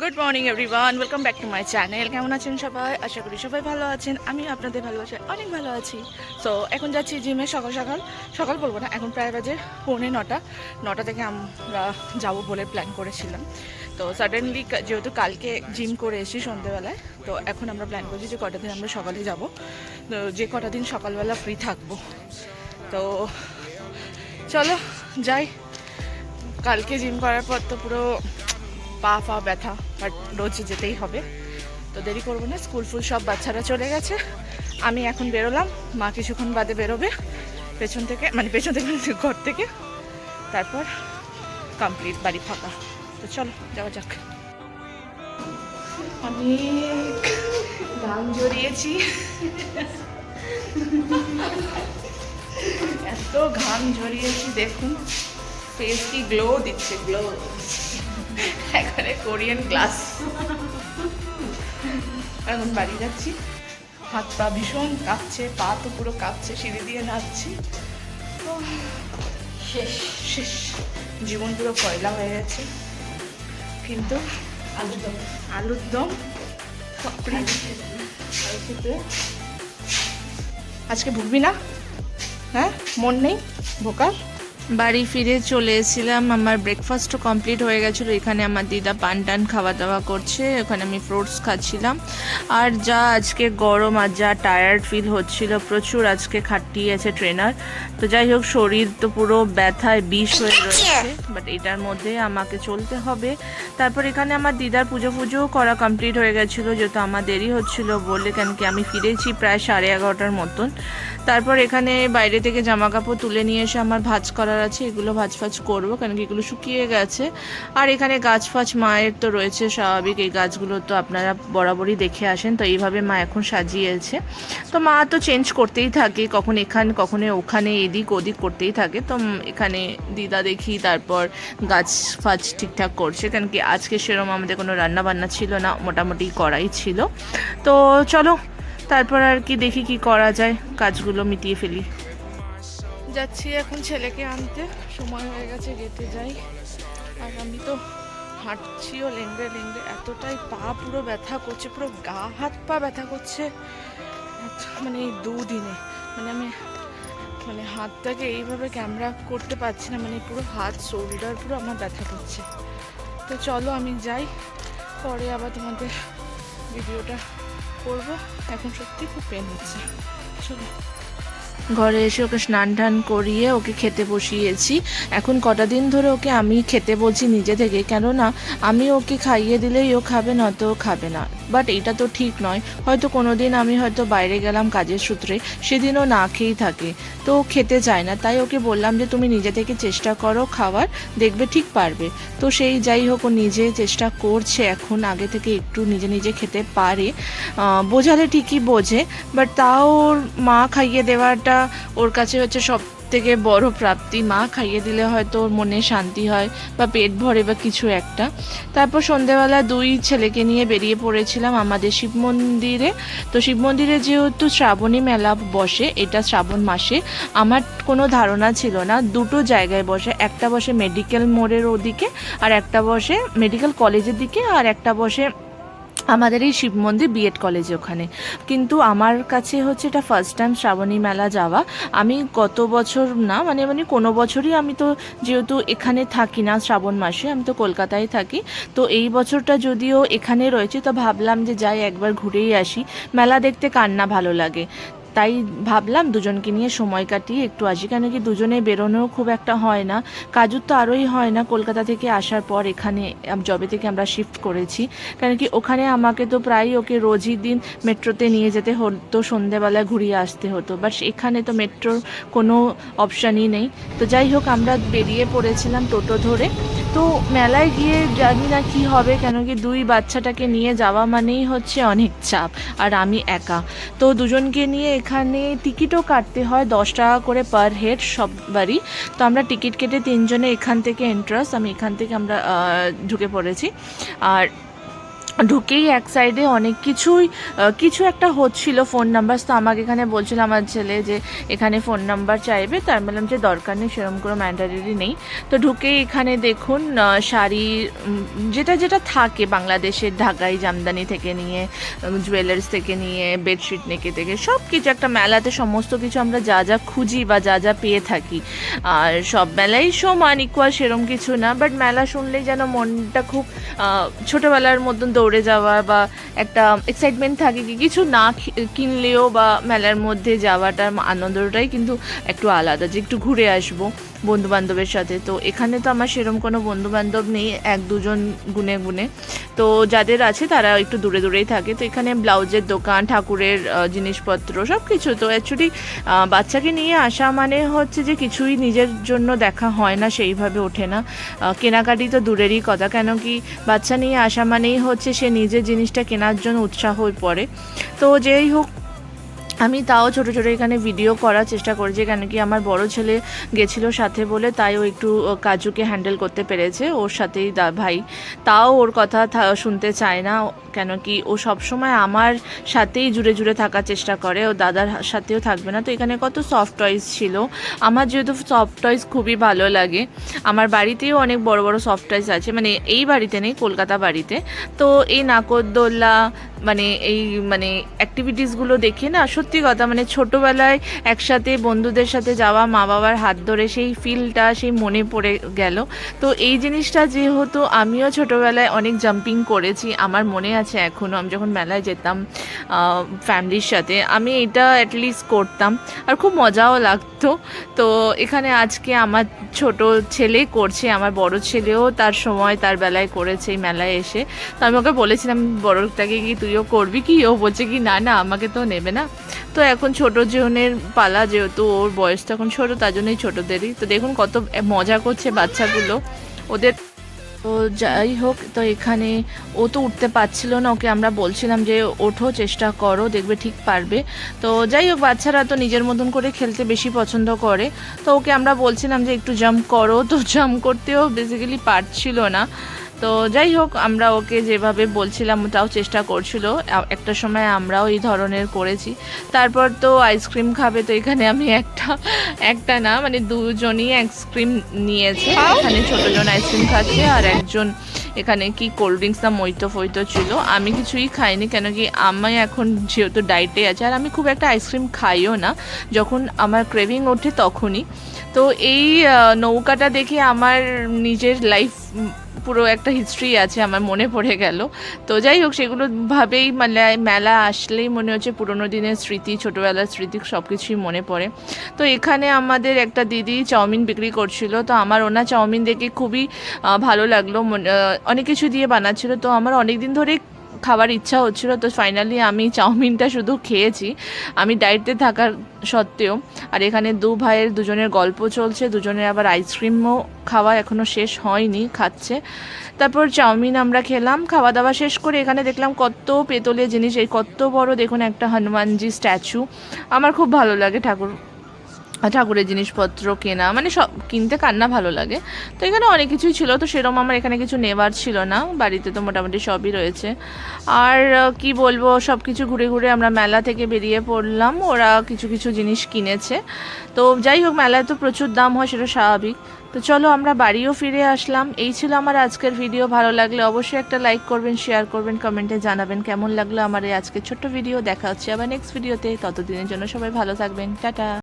Good morning everyone welcome back to my channel কেমন আছেন সবাই? আশা করি সবাই ভালো আছেন। আমি আপনাদের ভালোবাসে অনেক ভালো আছি। সো এখন যাচ্ছি জিমে সকাল সকাল। সকাল বলব না, এখন প্রায় বাজে পৌনে নটা। নটা থেকে আমরা যাব বলে প্ল্যান করেছিলাম। তো সাডেনলি যেহেতু কালকে জিম করে এসেছি সন্ধেবেলায়, তো এখন আমরা প্ল্যান করছি যে কটা দিন আমরা সকালে যাব। তো যে কটা দিন সকালবেলা ফ্রি থাকব। তো চলো, যাই। কালকে জিম করার পর তো পুরো পা ফা ব্যথা বাট রোজ যেতেই হবে। তো দেরি করব না, স্কুল ফুল সব বাচ্চারা চলে গেছে। আমি এখন বেরোলাম, মা কিছুক্ষণ বাদে বেরোবে। পেছন থেকে মানে পেছন থেকে ঘর থেকে। তারপর কমপ্লিট বাড়ি ফাঁকা। তো চলো, যাওয়া যাক। অনেক গান জড়িয়েছি। এত ঘাম ঝরিয়েছি দেখুন। ফেস কি গ্লো দিচ্ছে গ্লো এখানে কোরিয়ান ক্লাস এখন বাড়ি যাচ্ছি। হাত পা ভীষণ কাঁপছে পা তো পুরো কাঁপছে সিঁড়ি দিয়ে নাচছি। শেষ। শেষ। জীবন পুরো কয়লা হয়ে গেছে। কিন্তু আলুর দম। আলুর দম আজকে ভুগবি না? হ্যাঁ? মন নেই? ভোকার বাড়ি ফিরে চলে এসেছিলাম। আমার ব্রেকফাস্টও কমপ্লিট হয়ে গেছিল। এখানে আমার দিদা পান টান খাওয়া দাওয়া করছে। ওখানে আমি ফ্রুটস খাচ্ছিলাম। আর যা আজকে গরম আর যা টায়ার্ড ফিল হচ্ছিল, প্রচুর আজকে খাটিয়েছে ট্রেনার তো যাই হোক, শরীর তো পুরো ব্যথায় বিষ হয়ে রয়েছে। বাট এটার মধ্যে আমাকে চলতে হবে। তারপর এখানে আমার দিদার পুজো পুজোও করা কমপ্লিট হয়ে গেছিল। যেহেতু আমার দেরি হচ্ছিল বলে কেন কি আমি ফিরেছি প্রায় সাড়ে এগারোটার মতন। তারপর এখানে বাইরে থেকে জামা কাপড় তুলে নিয়ে এসে আমার ভাজ করার আছে, এগুলো ভাজ ফাজ করব কারণ কি এগুলো শুকিয়ে গেছে। আর এখানে গাছ ফাছ মায়ের তো রয়েছে স্বাভাবিক, এই গাছগুলো তো আপনারা বরাবরই দেখে আসেন, তো এইভাবে মা এখন সাজিয়েছে। তো মা তো চেঞ্জ করতেই থাকে, কখন এখানে কখনো ওখানে, এদিক ওদিক করতেই থাকে। তো এখানে দিদা দেখি, তারপর গাছ ফাজ ঠিকঠাক করছে কারণ কি আজকে সেরকম আমাদের কোনো রান্না বান্না ছিল না, মোটামুটি করাই ছিল। তো চলো তারপর আর কি দেখি কি করা যায়, কাজগুলো মিটিয়ে ফেলি। যাচ্ছি এখন ছেলেকে আনতে, সময় হয়ে গেছে গেতে যাই। আর আমি তো হাঁটছিও লেংড়ে লেংড়ে, এতটাই পা পুরো ব্যথা করছে, পুরো গা হাত পা ব্যথা করছে। মানে এই দুদিনে মানে আমি মানে হাতটাকে এইভাবে ক্যামেরা করতে পারছি না মানে পুরো হাত, শোল্ডার পুরো আমার ব্যথা করছে। তো চলো আমি যাই, পরে আবার তোমাদের ভিডিওটা করব, এখন সত্যি খুব পেন হচ্ছে। চলো। ঘরে এসে ওকে স্নান টান করিয়ে ওকে খেতে বসিয়েছি। এখন কটা দিন ধরে ওকে আমি খেতে বলছি নিজে থেকে, কেননা আমি ওকে খাইয়ে দিলেই ও খাবে না তো খাবে না। বাট এটা তো ঠিক নয়। হয়তো কোনো দিন আমি হয়তো বাইরে গেলাম কাজের সূত্রে, সেদিনও না খেয়েই থাকে। তো খেতে চায় না, তাই ওকে বললাম যে, তুমি নিজে থেকে চেষ্টা করো খাওয়ার, দেখবে ঠিক পারবে। তো সেই যাই হোক, ও নিজে চেষ্টা করছে এখন, আগে থেকে একটু নিজে নিজে খেতে পারে। বোঝালে ঠিকই বোঝে, বাট তাও ওর মা খাইয়ে দেওয়াটা, ওর কাছে হচ্ছে সব থেকে বড় প্রাপ্তি মা খাইয়ে দিলে হয়তো ওর মনে শান্তি হয় বা পেট ভরে বা কিছু একটা। তারপর সন্ধেবেলা দুই ছেলেকে নিয়ে বেরিয়ে পড়েছিলাম আমাদের শিব মন্দিরে। তো শিব মন্দিরে যেহেতু শ্রাবণী মেলা বসে, এটা শ্রাবণ মাসে, আমার কোনো ধারণা ছিল না। দুটো জায়গায় বসে, একটা বসে মেডিকেল মোড়ের ওদিকে আর একটা বসে মেডিকেল কলেজের দিকে আর একটা বসে আমাদের এই শিব মন্দির বিএড কলেজে ওখানে। কিন্তু আমার কাছে হচ্ছে এটা ফার্স্ট টাইম শ্রাবণী মেলা যাওয়া। আমি গত বছর না মানে মানে কোনো বছরই আমি তো যেহেতু এখানে থাকি না শ্রাবণ মাসে, আমি তো কলকাতায় থাকি। তো এই বছরটা যদিও এখানে রয়েছে, তো ভাবলাম যে যাই একবার ঘুরেই আসি। মেলা দেখতে কার না ভালো লাগে। তাই ভাবলাম দুজনকে নিয়ে সময় কাটিয়ে একটু আসি কেন কি দুজনে বেরোনোও খুব একটা হয় না। কাজুর তো আরোই হয় না কলকাতা থেকে আসার পর এখানে জবে থেকে আমরা শিফট করেছি। কারণ কি ওখানে আমাকে তো প্রায় ওকে রোজই দিন মেট্রোতে নিয়ে যেতে হতো, সন্ধেবেলা ঘুরিয়ে আসতে হতো। বাট এখানে তো মেট্রোর কোনো অপশানই নেই। তো যাই হোক, আমরা বেরিয়ে পড়েছিলাম টোটো ধরে। তো মেলায় গিয়ে জানি না কি হবে, কেন কি দুই বাচ্চাটাকে নিয়ে যাওয়া মানেই হচ্ছে অনেক চাপ, আর আমি একা। তো দুজনকে নিয়ে এখানে টিকিটও কাটতে হয়, দশ টাকা করে পার হেড সববারই। তো আমরা টিকিট কেটে তিনজনে এখান থেকে এন্ট্রাস আমি এখান থেকে আমরা ঢুকে পড়েছি। আর ঢুকেই এক সাইডে অনেক কিছুই কিছু একটা হচ্ছিল ফোন নাম্বার তো আমাকে এখানে বলছিল আমার ছেলে যে এখানে ফোন নাম্বার চাইবে। তার বললাম যে দরকার নেই, সেরকম কোনো ম্যান্ডারি নেই। তো ঢুকেই এখানে দেখুন শাড়ি যেটা যেটা থাকে বাংলাদেশের ঢাকাই জামদানি থেকে নিয়ে জুয়েলার্স থেকে নিয়ে বেডশিট নেকে থেকে সব কিছু একটা মেলাতে সমস্ত কিছু আমরা যা যা খুঁজি বা যা যা পেয়ে থাকি। আর সব মেলাই সমান ইকুয়াল সেরম কিছু না বাট মেলা শুনলেই যেন মনটা খুব ছোটবেলার মতন দৌড়ে যাওয়া বা একটা এক্সাইটমেন্ট থাকে কি, কিছু না কিনলেও বা মেলার মধ্যে যাওয়াটার আনন্দটাই কিন্তু একটু আলাদা, যে একটু ঘুরে আসব বন্ধু বান্ধবের সাথে। তো এখানে তো আমার সেরম কোনো বন্ধু বান্ধব নেই, এক দুজন গুনে গুনে। তো যাদের আছে তারা একটু দূরে দূরেই থাকে। তো এখানে ব্লাউজের দোকান, ঠাকুরের জিনিসপত্র সব কিছু তো অ্যাকচুয়ালি বাচ্চাকে নিয়ে আসা মানে হচ্ছে যে কিছুই নিজের জন্য দেখা হয় না, সেইভাবে ওঠে না। কেনাকাটি তো দূরেরই কথা। কেন কি বাচ্চা নিয়ে আসা মানেই হচ্ছে সে নিজের জিনিসটা কেনার জন্য উৎসাহ পড়ে। তো যেই হোক আমি তাও ছোটো ছোটো এখানে ভিডিও করার চেষ্টা করেছি, কেন কি আমার বড় ছেলে গেছিল সাথে বলে তাই ও একটু কাজুকে হ্যান্ডেল করতে পেরেছে, ওর সাথেই দা ভাই। তাও ওর কথা শুনতে চায় না, কেন কি ও সবসময় আমার সাথেই জুড়ে জুড়ে থাকার চেষ্টা করে, ও দাদার সাথেও থাকবে না। তো এখানে কত সফট টয়েস ছিল। আমার যেহেতু সফট টয়েস খুবই ভালো লাগে, আমার বাড়িতেও অনেক বড় বড় সফট টয়েস আছে মানে এই বাড়িতে নেই, কলকাতা বাড়িতে। তো এই নাকরদোল্লা মানে এই মানে অ্যাক্টিভিটিসগুলো দেখে না, সত্যি কথা মানে ছোটোবেলায় একসাথে বন্ধুদের সাথে যাওয়া মা বাবার হাত ধরে সেই ফিলটা সেই মনে পড়ে গেল। তো এই জিনিসটা যেহেতু আমিও ছোটোবেলায় অনেক জাম্পিং করেছি, আমার মনে আছে এখনও আমি যখন মেলায় যেতাম ফ্যামিলির সাথে, আমি এটা অ্যাটলিস্ট করতাম। আর খুব মজাও লাগতো। তো এখানে আজকে আমার ছোট ছেলে করছে, আমার বড় ছেলেও তার সময়, তার বেলায় করেছে এই মেলায় এসে। তো আমি ওকে বলেছিলাম, বড়টাকে কি তুইও করবি কি? ও বলছে কি, না না, আমাকে তো নেবে না। তো এখন ছোট জনের পালা, যেহেতু ওর বয়স তখন ছোট, তার জন্যই ছোটদেরই। তো দেখুন কত মজা করছে বাচ্চাগুলো। ওদের তো যাই হোক, তো এখানে ও তো উঠতে পারছিল না। ওকে আমরা বলছিলাম যে, ওঠো, চেষ্টা করো, দেখবে ঠিক পারবে। তো যাই হোক, বাচ্চারা তো নিজের মতন করে খেলতে বেশি পছন্দ করে। তো ওকে আমরা বলছিলাম যে, একটু জাম্প করো। তো জাম্প করতেও বেসিক্যালি পারছিল না। তো যাই হোক আমরা ওকে যেভাবে বলছিলাম ওটাও চেষ্টা করছিল। একটা সময় আমরাও এই ধরনের করেছি। তারপর তো আইসক্রিম খাবে তো এখানে আমি একটা একটা না মানে দুজনই আইসক্রিম নিয়েছে। এখানে ছোটোজন আইসক্রিম খাচ্ছে আর একজন এখানে কি কোল্ড ড্রিঙ্কস না মৈতো ফৈতো ছিল। আমি কিছুই খাইনি কেন কি আমি এখন যেহেতু ডায়েটে আছে, আর আমি খুব একটা আইসক্রিম খাইও না। যখন আমার ক্রেভিং ওঠে তখনই। তো এই নৌকাটা দেখে আমার নিজের লাইফ পুরো একটা হিস্ট্রি আছে, আমার মনে পড়ে গেল। তো যাই হোক, সেগুলো ভাবেই মানে মেলা আসলেই মনে হচ্ছে পুরোনো দিনের স্মৃতি, ছোটোবেলার স্মৃতি সব কিছুই মনে পড়ে। তো এখানে আমাদের একটা দিদি চাউমিন বিক্রি করছিল। তো আমার ওনা চাউমিন দেখে খুবই ভালো লাগল। অনেক কিছু দিয়ে বানাচ্ছিল। তো আমার অনেক দিন ধরে খাবার ইচ্ছা হচ্ছিল। তো ফাইনালি আমি চাউমিনটা শুধু খেয়েছি। আমি ডায়েটে থাকার সত্ত্বেও। আর এখানে দু ভাইয়ের দুজনের গল্প চলছে। দুজনের আবার আইসক্রিমও খাওয়া এখনও শেষ হয়নি, খাচ্ছে। তারপর চাউমিন আমরা খেলাম। খাওয়া দাওয়া শেষ করে এখানে দেখলাম কত পেতলের জিনিস। এই কত বড় দেখুন একটা হনুমানজি স্ট্যাচু আমার খুব ভালো লাগে ঠাকুর ঠাকুরের জিনিসপত্র কেনা মানে সব কিনতে কান্না ভালো লাগে। তো এখানে অনেক কিছুই ছিল, তো সেরকম আমার এখানে কিছু নেবার ছিল না, বাড়িতে তো মোটামুটি সবই রয়েছে। আর কি বলব সব কিছু ঘুরে ঘুরে আমরা মেলা থেকে বেরিয়ে পড়লাম, ওরা কিছু কিছু জিনিস কিনেছে। তো যাই হোক, মেলায় তো প্রচুর দাম হয়, সেটা স্বাভাবিক। তো চলো আমরা বাড়িও ফিরে আসলাম। এই ছিল আমার আজকের ভিডিও, ভালো লাগলে অবশ্যই একটা লাইক করবেন শেয়ার করবেন কমেন্টে জানাবেন কেমন লাগল আমার এই আজকের ছোট্ট ভিডিও দেখা হচ্ছে আবার নেক্সট ভিডিওতে ততদিনের জন্য সবাই ভালো থাকবেন, টাটা।